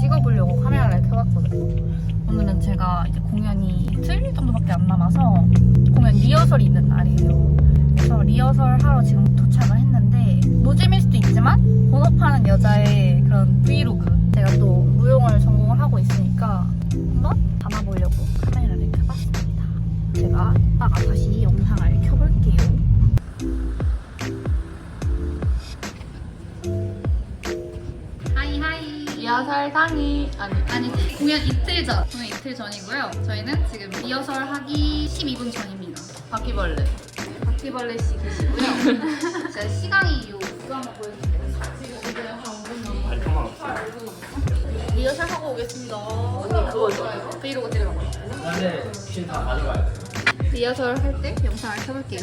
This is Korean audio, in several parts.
찍어보려고 카메라를 켜봤거든요. 오늘은 제가 이제 공연이 이틀 정도밖에 안 남아서 공연 리허설이 있는 날이에요. 그래서 리허설 하러 지금 도착을 했는데 노잼일 수도 있지만 본업하는 여자의 그런 브이로그 제가 또 무용을 전공을 하고 있으니까 한번 담아보려고 카메라를 켜봤습니다. 제가 이따가 다시 영상을 켜볼 상이 아니 아니 공연 이틀 전 공연 이틀 전이고요. 저희는 지금 리허설 하기 12분 전입니다. 바퀴벌레. 네, 바퀴벌레 씨 계시고요. 제가 시간이 요 이거 한번 보여줄게요. 지금 이제 한 5분 정도 발표만 없어. 리허설 하고 오겠습니다. 언니 그거 있어요? 브이로그 찍으라고. 근데 지금 다 가져가야 돼. 리허설 할 때 영상을 켜볼게요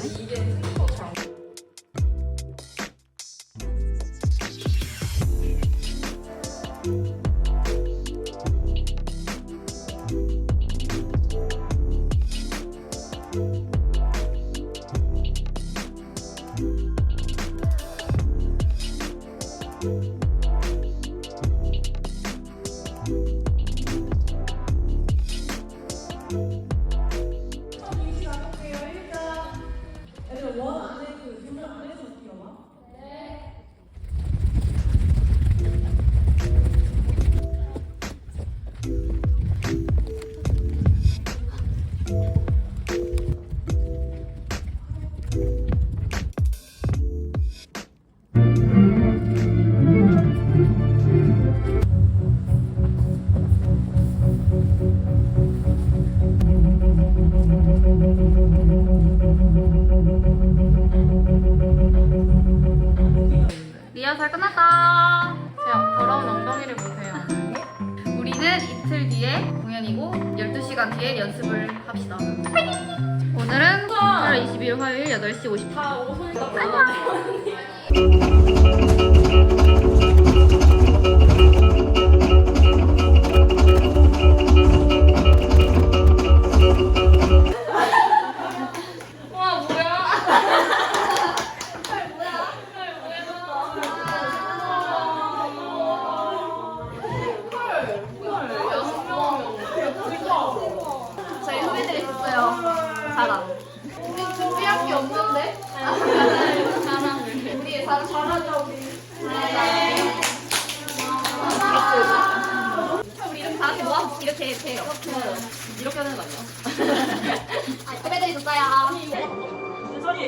리허설 끝났다. 자, 더러운 엉덩이를 보세요. 우리는 이틀 뒤에 공연이고 12시간 뒤에 연습을 합시다. 오늘은 8월 22일 화요일 8시 50분. 안녕!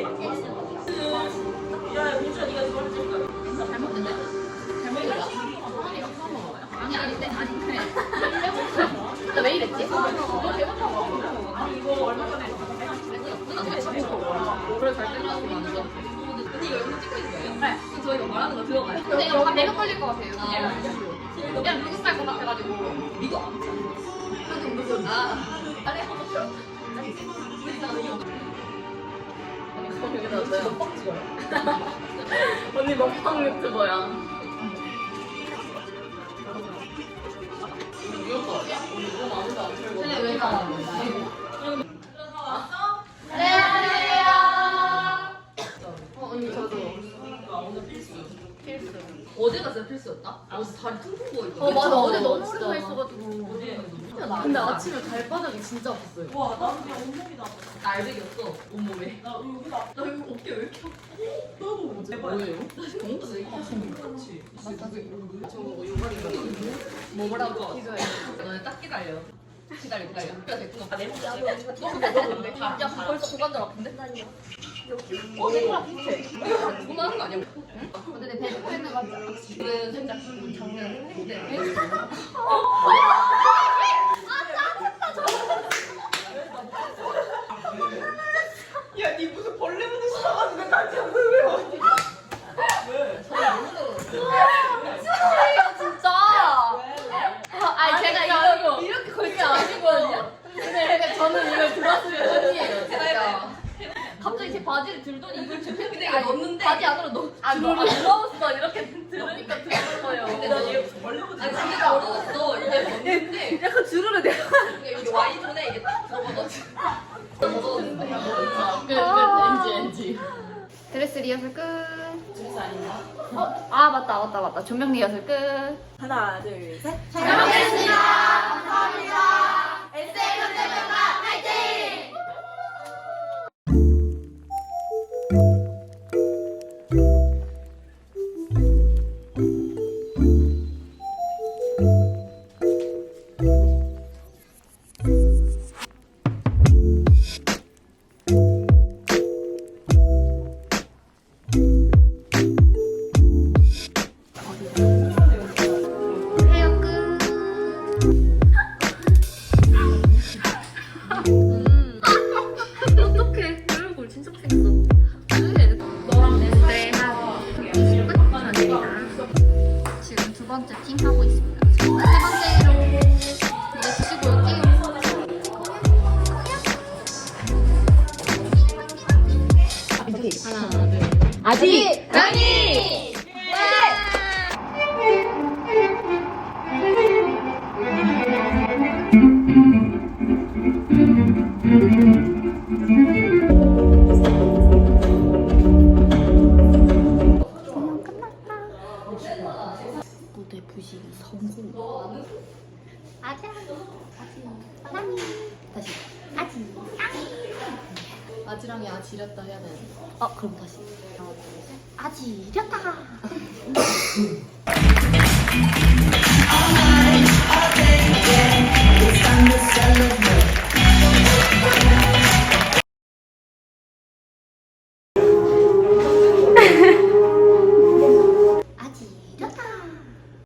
아니? 네. 그냥 미국 살것 같아가지고 쳐. 근데 무슨 아 아니 한번 쳐. 여기다 넣어요. 먹방 찍어요. 언니 먹방 유튜버야. 근데 왜 가? 네 필수였다? 어제 다리 퉁퉁 부어 있어. 어 맞아 어제 너무 서 있어가지고 근데 아침에 발바닥이 진짜 아팠어요. 와, 나 그냥 온몸이 나. 날백이었어, 온몸에. 나 여기 나, 나 여기 어깨 왜 이렇게 아파? 너무 뭐지? 뭐예요? 그렇지. 저 요가리 뭐라고. 너네 딱 기다려. 기다려, 기다려. 야, 됐구나. 아, 내 몸이 안 돼. 너 근데 너 근데 다 야, 벌써 고관절 아픈데? 어, 내 코랑 비슷해. 그거 하는 거 아니야? 응? 근데 내 배도 있는 거 같지 그. 야, 니 무슨 벌레 나한테 왜 어디? 진짜 아니 제가 이거 이렇게 아니거든요 근데 저는 이걸 들었으면 언니예요 진짜 갑자기 제 바지를 들더니 이걸 제 근데 이거 넣었는데 바지 안으로 넣 아, 너, 아, 부러웠어. 이렇게 아니, 진짜 어려웠어. 이게 봤는데. 약간 주르르 내. 이게 여기 와이 전에 이게 딱 들어가가지고. 무서웠는데. 왠지 왠지 드레스 리허설 끝. 드레스 아닌가? 어, 아 맞다 맞다 맞다. 조명 리허설 끝. 하나, 둘, 셋. 헤어 아직! 아니! 무대 부식 성공. 아자, 아지, 사랑해. 아지랑이 아지렸다 해야 되는 어 그럼 다시. 아지렸다.